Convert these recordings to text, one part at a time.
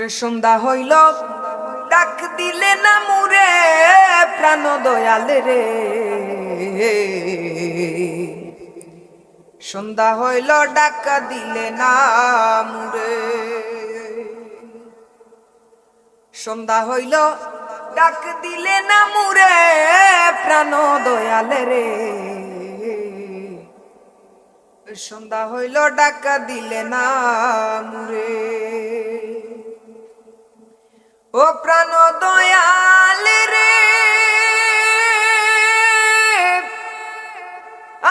সন্ধ্যা হইল, ডাক দিলে না মুরে প্রাণ দয়াল রে। সন্ধ্যা হইল, ডাক দিলে না মুরে সন্ধ্যা হইল, ডাক দিলে না মুরে প্রাণ দয়াল রে। সন্ধ্যা হইল, ডাকা দিলে না মুরে ও প্রাণ দয়াল রে।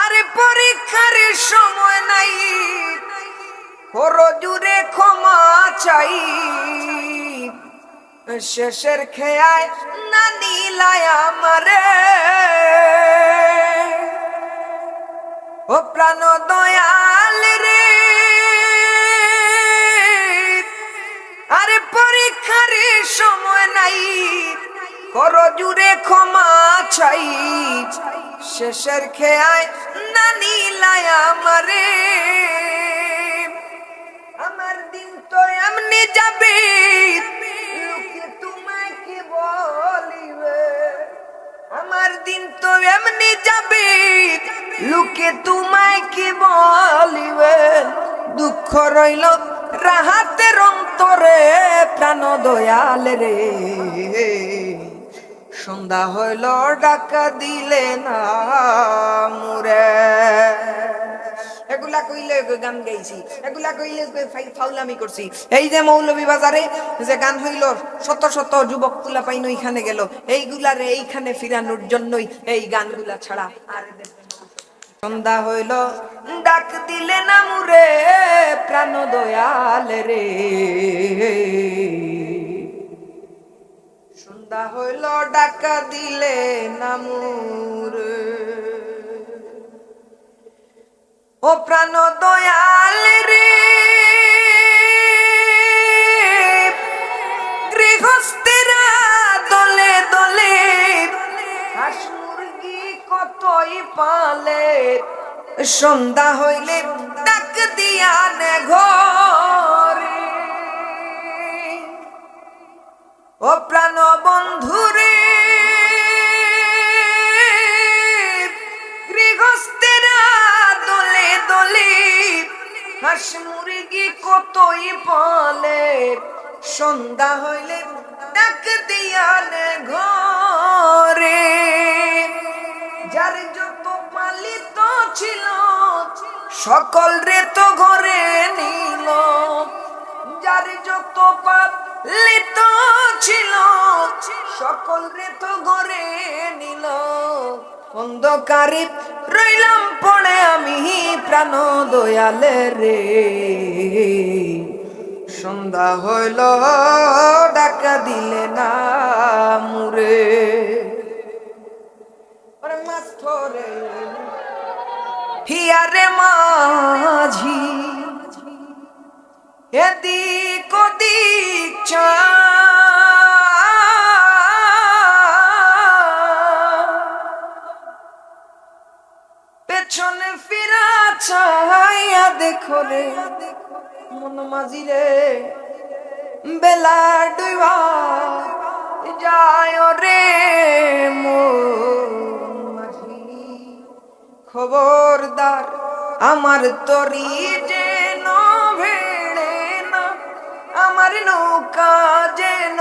আরে পরীক্ষার সময় নাই জুড়ে ক্ষমা চাই। শেষের খেয়ায় না নীলায় আমারে। ও প্রাণ দয়াল কর জুড়ে ক্ষমা চাই। শেষের খেয়ায় না নীলায় আমারে। আমার দিন তো এমনি যাবে, লোকে তোমায় কি বলিবে? আমার দিন তো এমনি যাবে, লোকে তোমায় কি বলিবে? দুঃখ রইল রাহাতের অন্তরে, প্রাণ দয়াল রে। সন্ধ্যা হইল, ডাকা দিলে না মুরে। এগুলা কইলে গান গাইছি, এগুলা কইলে ফাউলামি করছি। এই যে মৌলভী বাজারে যে গান হইল, শত শত যুবক তুলা পাইন এইখানে গেল। এইগুলারে এইখানে ফিরানোর জন্যই এই গানগুলা ছাড়া আর সন্ধ্যা হইল, ডাক দিলে না মুরে, প্রাণ দয়াল রে। সন্ধ্যা হইল, ডাকা দিলে না মুরে ও প্রাণ দয়াল রে, গৃহস্থেরা দলে দলে হাঁস মুরগি কতই পালে। সন্ধ্যা হইলে ডাক দিয়া নে ঘরে। ও প্রাণ বন্ধুরে, গৃহস্থেরা দলে দলে হাঁস মুরগি কতই পালে, সন্ধ্যা হইলে ডাক দিয়ালে ঘরে। যার যত পালিত ছিল, সকল রে তো ঘরে নিল। যার যত অন্ধকারে রইলাম পড়ে আমি প্রাণ দয়ালে রে। সন্ধ্যা হইল, ডাকা দিলে না মুরে হিয়ারে মাঝি। এদিক ওদিক চা ফিরা চাইয়া দেখো রে, মন মাঝি রে। বেলা ডুবা যায় রে মাঝি। খবরদার আমার তরি যেন ভেড়ে না, আমার নৌকা যেন